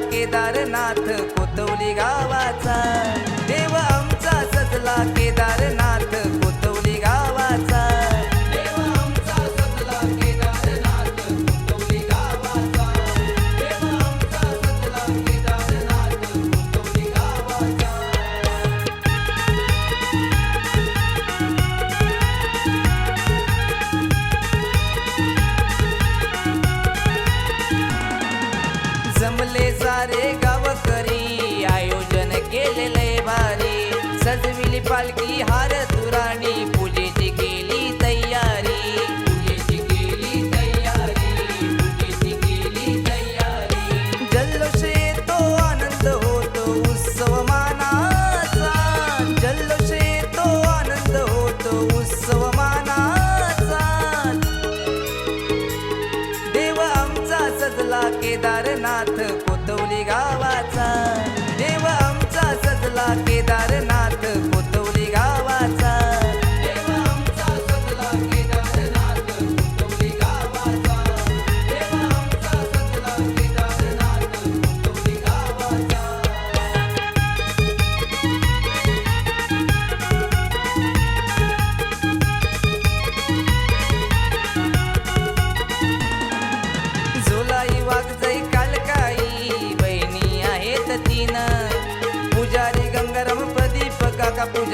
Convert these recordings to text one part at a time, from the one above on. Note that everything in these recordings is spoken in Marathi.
केदारनाथ कोतवली गावाचा. देव आमचा सजला के पालखी हार तुराणी पूजेची केली तयारी. पूजेची केली तयारी पूजेची केली तयारी. जल्लोष येतो आनंद होतो उत्सव मानाचा. जल्लोष येतो आनंद होतो उत्सव मानाचा. देव आमचा सजला केदारनाथ कोतवली गावाचा. देव आमचा सजला केदारनाथ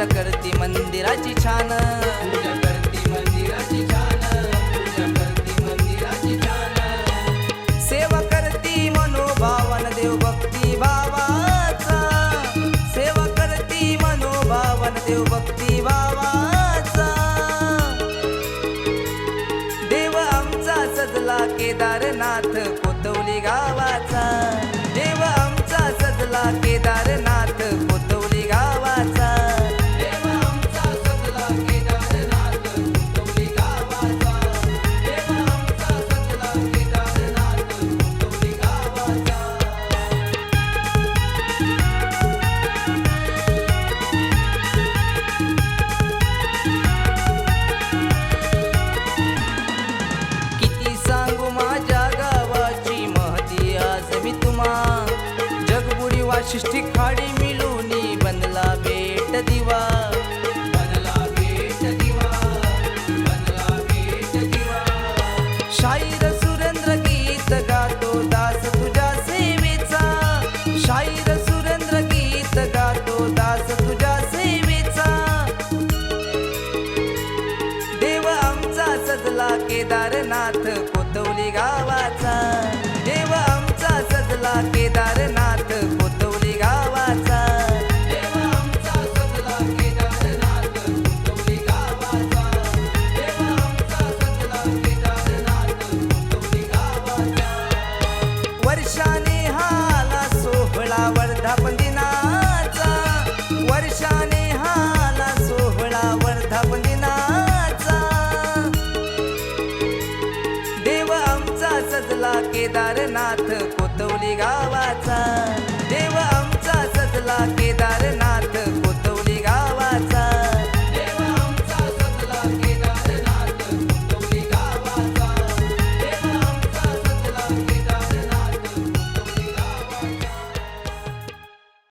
पूजा करती मंदिराची छान. पूजा करती मंदिराची छान. पूजा मंदिराची छान. सेवा करती मनोभावन देव भक्ती भावाचा. सेवा करती मनोभावन देव भक्ती भावाचा. देव आमचा सजला केदारनाथ. जगबुडी वाशिष्ठी खाडी मिळूनी बनला बेट दिवा. बनला बेट दिवा. बनला बेट दिवा. शाहीर सुरेंद्र गीत गातो दास तुझ्या सेवेचा. शाहीर सुरेंद्र गीत गातो दास तुझ्या सेवेचा. देव आमचा सजला केदारनाथ. केदारनाथ कोतवली गावाचा.